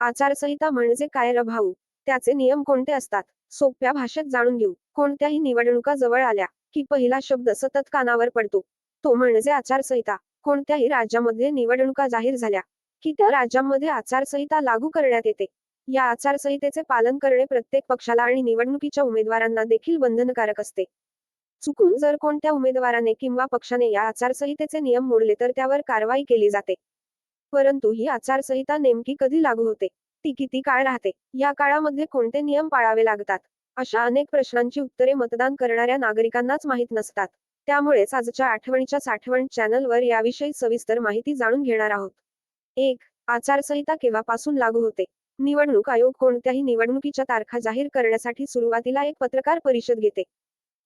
आचारसंहिता म्हणजे काय र भाऊ? त्याचे नियम कोणते असतात? सोप्या भाषेत जाणून घेऊ. कोणत्याही निवडणुका जवळ आल्या की पहिला शब्द सतत कानावर पडतो. तो म्हणजे आचारसंहिता. कोणत्याही राज्यामध्ये निवडणुका जाहीर झाल्या की त्या राज्यांमध्ये आचारसंहिता लागू करण्यात येते. या आचारसंहितेचे पालन करणे प्रत्येक पक्षाला आणि निवडणुकीच्या उमेदवारांना देखील बंधनकारक असते. चुकून जर कोणत्या उमेदवाराने किंवा पक्षाने या आचारसंहितेचे नियम मोडले तर त्यावर कारवाई केली जाते. परंतु ही आचारसंहिता नेमकी कधी लागू होते? ती किती काळ राहते? या काळामध्ये कोणते नियम पाळावे लागतात? अशा अनेक प्रश्नांची उत्तरे मतदान करणाऱ्या नागरिकांनाच माहीत नसतात. त्यामुळेच आजच्या आठवणीच्या साठवण चॅनलवर याविषयी सविस्तर माहिती जाणून घेणार आहोत. एक आचारसंहिता केव्हापासून लागू होते? निवडणूक आयोग कोणत्याही निवडणुकीच्या तारखा जाहीर करण्यासाठी सुरुवातीला एक पत्रकार परिषद घेते.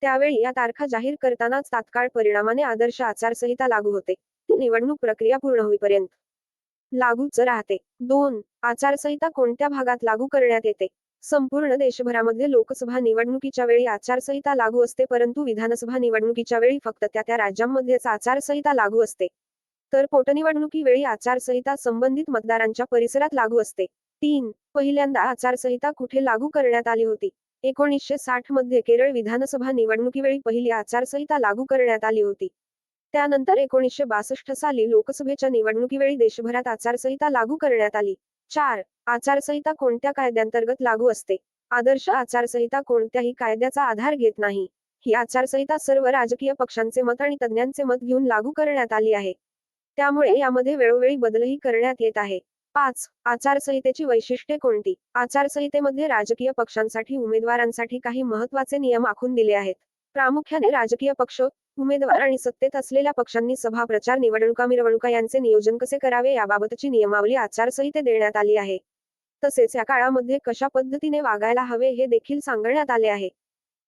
त्यावेळी या तारखा जाहीर करतानाच तात्काळ परिणामाने आदर्श आचारसंहिता लागू होते. ती निवडणूक प्रक्रिया पूर्ण होईपर्यंत. लागूच राहते. दोन आचारसंहिता कोणत्या भागात लागू करण्यात येते? संपूर्ण देशभरामध्ये लोकसभा निवडणुकीच्या वेळी आचारसंहिता लागू असते परंतु विधानसभा निवडणुकीच्या वेळी फक्त त्या त्या राज्यांमध्येच आचारसंहिता लागू असते. तर पोटनिवडणुकीवेळी आचारसंहिता संबंधित मतदारांच्या परिसरात लागू असते. तीन पहिल्यांदा आचारसंहिता कुठे लागू करण्यात आली होती? एकोणीसशे साठमध्ये केरळ विधानसभा निवडणुकीवेळी पहिली आचारसंहिता लागू करण्यात आली होती. त्यानंतर एकोणीसशे बासष्ट साली लोकसभेच्या निवडणुकीवेळी देशभरात आचारसंहिता लागू करण्यात आली. चार. आचारसंहिता कोणत्या कायद्यांतर्गत लागू असते? आदर्श आचारसंहिता कोणत्याही कायद्याचा आधार घेत नाही. ही आचारसंहिता सर्व राजकीय पक्षांचे मत आणि तज्ज्ञांचे मत घेऊन लागू करण्यात आली आहे. त्यामुळे यामध्ये वेळोवेळी बदलही करण्यात येत आहे. पाच. आचारसंहितेची वैशिष्ट्ये कोणती? आचारसंहितेमध्ये राजकीय पक्षांसाठी उमेदवारांसाठी काही महत्त्वाचे नियम आखून दिले आहेत. प्रामुख्याने राजकीय पक्ष उमेदवार आणि सत्तेत असलेल्या पक्षांनी सभा प्रचार निवडणुका मिरवणुका यांचे नियोजन कसे करावे याबाबतची नियमावली आचारसंहिते देण्यात आली आहे. तसेच या काळामध्ये कशा पद्धतीने वागायला हवे हे देखील सांगण्यात आले आहे.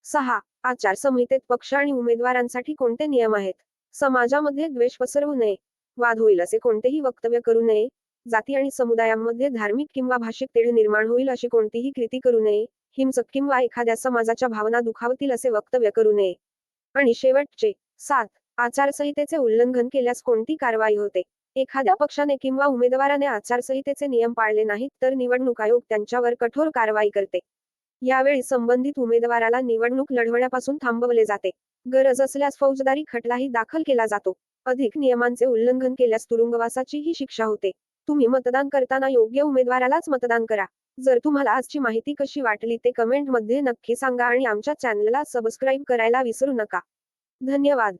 सहा आचारसंहितेत पक्ष आणि उमेदवारांसाठी कोणते नियम आहेत? समाजामध्ये द्वेष पसरवू नये. वाद होईल असे कोणतेही वक्तव्य करू नये. जाती आणि समुदायांमध्ये धार्मिक किंवा भाषिक तेढ निर्माण होईल अशी कोणतीही कृती करू नये. हिंसक किंवा एखाद्या समाजाच्या भावना दुखावतील असे वक्तव्य करू नये. आणि शेवटचे सात आचारसंहितेचे उल्लंघन केल्यास कोणती कारवाई होते? एखाद्या पक्षाने किंवा उमेदवाराने आचारसंहितेचे नियम पाळले नाहीत तर निवडणूक आयोग त्यांच्यावर कठोर कारवाई करते. यावेळी संबंधित उमेदवाराला निवडणूक लढवण्यापासून थांबवले जाते. गरज असल्यास फौजदारी खटलाही दाखल केला जातो. अधिक नियमांचे उल्लंघन केल्यास तुरुंगवासाचीही शिक्षा होते. तुम्ही मतदान करताना योग्य उमेदवारालाच मतदान करा. जर तुम्हाला आजची माहिती कशी वाटली ते कमेंटमध्ये नक्की सांगा आणि आमच्या चॅनलला सबस्क्राईब करायला विसरू नका. धन्यवाद.